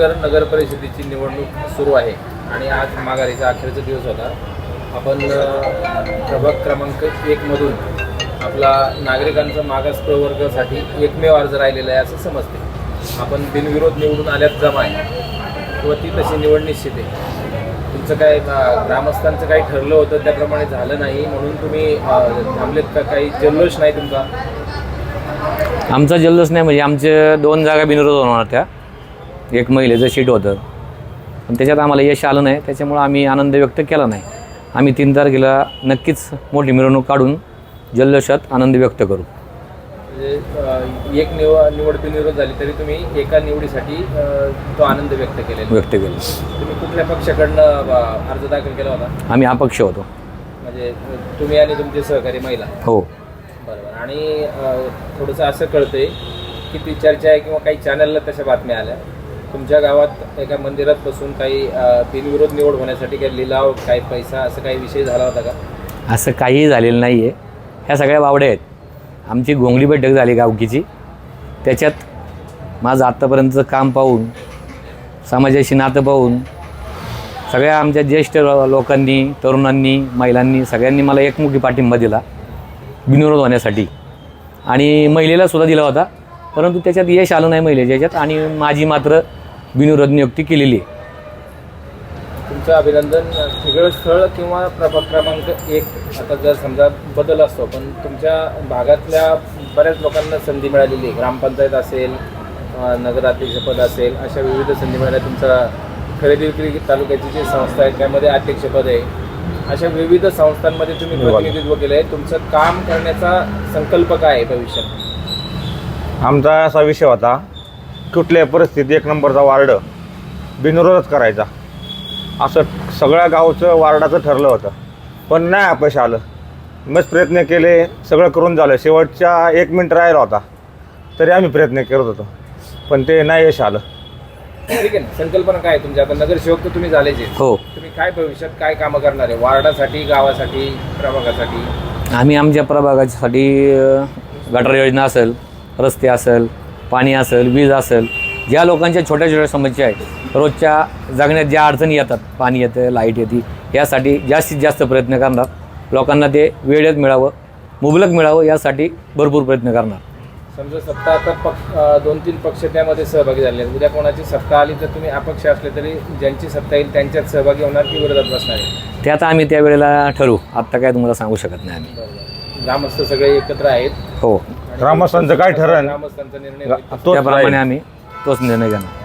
रामनगर नगर परिषदेची निवडणूक सुरू आहे. आणि आज माघारीचा अखेरचा दिवस होता. आपण प्रभाग क्रमांक एकमधून आपला नागरिकांचा मागास प्रवर्गासाठी एकमेव अर्ज राहिलेला आहे असं समजते. आपण बिनविरोध निवडून आल्यात जमा आहे किंवा ती तशी निवड निश्चित आहे. तुमचं काय ग्रामस्थांचं काही ठरलं होतं त्याप्रमाणे झालं नाही म्हणून तुम्ही थांबलेत का? काही जल्लोष नाही तुमचा? आमचा जल्लोष नाही म्हणजे आमचे दोन जागा बिनविरोध होणार त्या. एक महिलेचं सीट होतं. पण त्याच्यात आम्हाला यश आलं नाही. त्याच्यामुळं आम्ही आनंद व्यक्त केला नाही. आम्ही तीन तारखेला नक्कीच मोठी मिरवणूक काढून जल्लोषात आनंद व्यक्त करू. म्हणजे एक निव निवड बिनविरोध झाली तरी तुम्ही एका निवडीसाठी तो आनंद व्यक्त केलेला व्यक्त केलं तुम्ही कुठल्या पक्षाकडनं अर्ज दाखल केला होता? आम्ही अपक्ष होतो. म्हणजे तुम्ही आणि तुमचे सहकारी महिला. हो. बरोबर. आणि थोडंसं असं कळतंय की ती चर्चा आहे किंवा काही चॅनलला तशा बातम्या आल्या. तुमच्या गावात एका मंदिरात बसून काही बिनविरोध निवड होण्यासाठी काही लिलाव काही पैसा असं काही विषय झाला होता का? असं काहीही झालेलं नाही आहे ह्या सगळ्या बावड्या आहेत. आमची घोंगडी बैठक झाली गावकीची. त्याच्यात माझं आत्तापर्यंतचं काम पाहून समाजाशी नातं पाहून सगळ्या आमच्या ज्येष्ठ लोकांनी तरुणांनी महिलांनी सगळ्यांनी मला एकमुखी पाठिंबा दिला बिनविरोध होण्यासाठी. आणि महिलेला सुद्धा दिला होता. परंतु त्याच्यात यश आलं नाही महिलेच्या याच्यात. आणि माझी मात्र बिनविरोध नियुक्ती केलेली आहे. तुमचं अभिनंदन. ठिगळ स्थळ किंवा प्रभाग क्रमांक एक आता जर समजा बदल असतो पण तुमच्या भागातल्या बऱ्याच लोकांना संधी मिळालेली आहे. ग्रामपंचायत असेल नगराध्यक्षपद असेल अशा विविध संधी मिळाल्या. तुमचा खरेदी विक्री तालुक्याची जी संस्था आहे त्यामध्ये अध्यक्षपद आहे. अशा विविध संस्थांमध्ये तुम्ही प्रतिनिधित्व केलं आहे तुमचं काम करण्याचा संकल्प काय आहे भविष्यात? आमचा असा विषय होता कुठल्याही परिस्थितीत एक नंबरचा वार्ड बिनविरोधच करायचा. असं सगळ्या गावचं वार्डाचं ठरलं होतं. पण नाही अपयश आलं. मग प्रयत्न केले सगळं करून झालं. शेवटच्या एक मिनिट राहिला होता. तरी आम्ही प्रयत्न करत होतो. पण ते नाही यश आलं. ठीक आहे ना. संकल्पना काय आहे तुमच्या आता नगरसेवक तर तुम्ही झालेच आहे हो. तुम्ही काय भविष्यात काय कामं करणार आहे? वार्डासाठी गावासाठी प्रभागासाठी? आम्ही आमच्या प्रभागासाठी अ, गटर योजना असेल रस्ते असेल पाणी असेल वीज असेल ज्या लोकांच्या छोट्या छोट्या समस्या आहेत. रोजच्या जगण्यात ज्या अडचणी येतात पाणी येतं लाइट येते यासाठी जास्तीत जास्त प्रयत्न करणार. लोकांना ते वेळेत मिळावं मुबलक मिळावं यासाठी भरपूर प्रयत्न करणार. समजा सत्ता आता पक्ष दोन तीन पक्ष त्यामध्ये सहभागी झाले आहेत. उद्या कोणाची सत्ता आली तर तुम्ही अपक्ष असले तरी ज्यांची सत्ता येईल त्यांच्यात सहभागी होणार की विरोधात बसणार आहे ते आता आम्ही त्यावेळेला ठरवू. आत्ता काय तुम्हाला सांगू शकत नाही आम्ही. बरोबर. ग्रामस्थ सगळे एकत्र आहेत. हो ग्रामस्थांचं काय ठरण? ग्रामस्थांचा निर्णय होईल. तोच त्याप्रमाणे राहील. आम्ही तोच निर्णय घेणार